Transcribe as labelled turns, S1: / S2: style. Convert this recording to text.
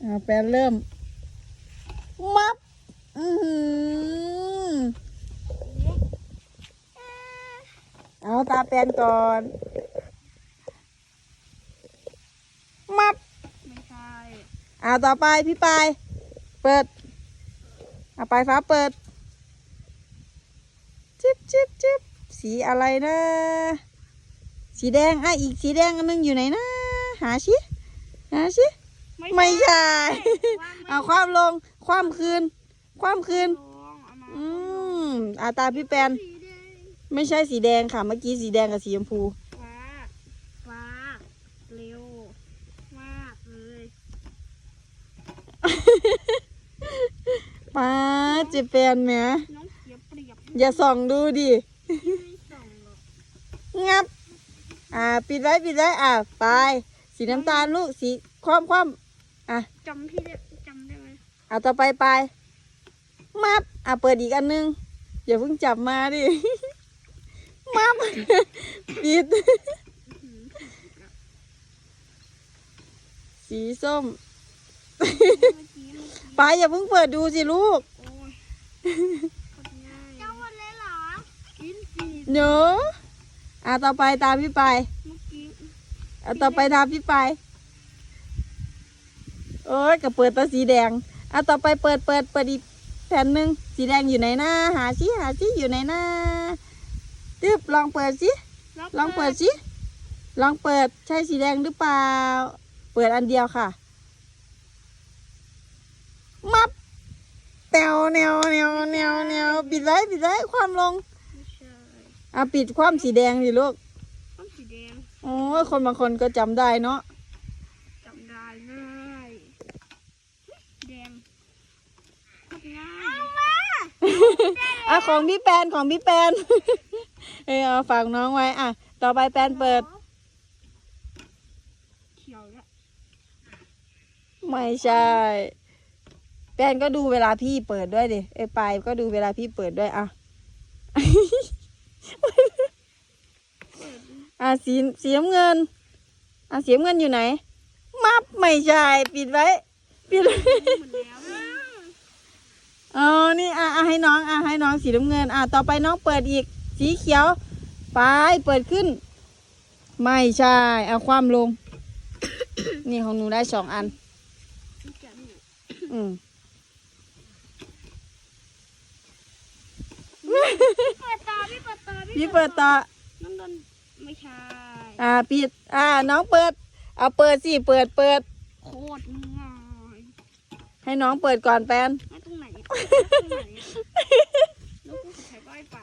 S1: เอาแปนเริ่ม มับ อือเอาตาแปนก่อน มับ
S2: ไม่ใช่
S1: เอาต่อไปพี่ปาย เปิด เอาไปฟ้าเปิด จิบจิบจิบสีอะไรนะ สีแดงอะอีกสีแดงอันหนึงอยู่ไหนนะ หาชิหาชิไม่ใช่เอาความลงความคืน ความคืน
S2: ลองเอามา
S1: อืมอาตาพี่แปน
S2: สีแดง
S1: ไม่ใช่สีแดงค่ะ เมื่อกี้สีแดงกับสีชมพู
S2: ฟ้าฟ้าเร็วมากเลย
S1: ป้าเจแปนแหม
S2: น้องเสียเปรียบ
S1: อย่าส่องดูดิ
S2: ไม่ส่งหรอก
S1: งับ อ่า ปิดไว้ปิดไว้อ่าไป สีน้ำตาลลูกสีคว่ำคว่ำอะ
S2: จำที่ได้จำได้ไหม
S1: อะต่อไปไปมับอะเปิดอีกอันนึงอย่าเพิ่งจับมาดิ มับปิด สีส้ม
S2: เมื่อกี้เมื่อกี้
S1: ไปอย่าเพิ่งเปิดดูสิลูก
S2: โอ้ยกดง่ายเจ้าหมดเลยเหรอกินสี
S1: เนอะ อะต่อไปตามพี่ไป
S2: เมื่อกี้
S1: อะต่อไปตามพี่ไปโอ้ยก็เปิดแตาสีแดงอะต่อไปเปิดเปิดเปิดอีกแผ่นหนึ่งสีแดงอยู่ไหนนะหาสิหาสิอยู่ไหนนะตึบลองเปิดสิลองเปิดสิลองเปิดใช่สีแดงหรือเปล่า เปิดอันเดียวค่ะมับแนวแนวแนวแนวแนวปิดไว้ปิดไว้ความลง
S2: ไม่ใช่
S1: อะปิดความสีแดงดิลูก
S2: ต้องสีแดง
S1: โอ้ยคนบางคนก็จำได้เนาะ
S2: จำได้ง่ายแดงกดง่าย
S1: อะของพี่แปนของพี่แปนเออเอาฝากน้องไว้ อะ ต่อไปแปนเปิด
S2: เขียวแล้ว
S1: ไม่ใช่แปนก็ดูเวลาพี่เปิดด้วยดิเอ้ยปายก็ดูเวลาพี่เปิดด้วยอะ อะสีสีน้ำเงิน อะสีน้ำเงินอยู่ไหน มับไม่ใช่ปิดไว้ ปิดไว้
S2: หมดแล้ว
S1: อ๋อนี่อะอะให้น้องอะให้น้องสีน้ำเงิน อะต่อไปน้องเปิดอีก สีเขียว ไปเปิดขึ้น ไม่ใช่ เอาความลง นี่ของหนูได้สองอัน อืม
S2: พี่เปิดต่อ
S1: พี่เปิดต่อ
S2: น้องดนไม่ใช่
S1: อ่าปิด อ่า น้องเปิด เอาเปิดสิ เปิดเปิด
S2: โคตรง่าย
S1: ให้น้องเปิดก่อนแปน
S2: ไม่ตรงไหนตรงไหนลูวกูใช้ก้อยไป